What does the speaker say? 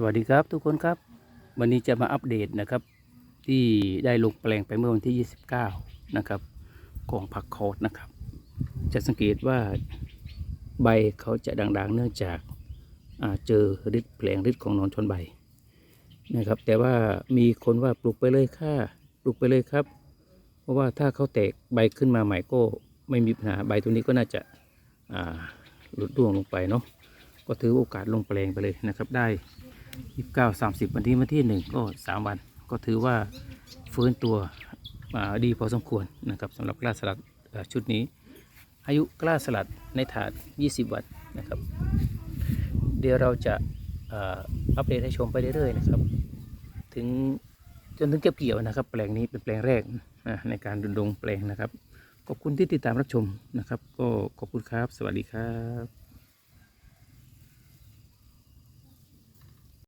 สวัสดีครับทุกคนครับ วันนี้จะมาอัปเดตนะครับ ที่ได้ลงแปลงไปเมื่อวันที่ 29 นะครับของผักโคดนะครับ จะสังเกตว่าใบเขาจะด่างๆ เนื่องจากาเจอฤทธิ์แผลงฤทธิ์ของนอนชนใบนะครับ แต่ว่ามีคนว่าปลูกไปเลยค่ะปลูกไปเลยครับ เพราะว่าถ้าเขาแตกใบขึ้นมาใหม่ก็ไม่มีปัญหาใบตัวนี้ก็น่าจะาหลุดร่วงลงไปเนาะก็ถือโอกาสลงแปลงไปเลยนะครับได้ ยี่สิบเก้าสามสิบวันที่วันที่หนึ่งก็สามวัน ก็ถือว่าฟื้นตัวมาดีพอสมควรนะครับสำหรับกล้าสลัดชุดนี้ อายุกล้าสลัดในถาด 20 วันนะครับ เดี๋ยวเราจะอัปเดตให้ชมไปเรื่อยๆนะครับ ถึงจนถึงเก็บเกี่ยวนะครับ แปลงนี้เป็นแปลงแรกในการดำรงแปลงนะครับ ขอบคุณที่ติดตามรับชมนะครับ ก็ขอบคุณครับ สวัสดีครับ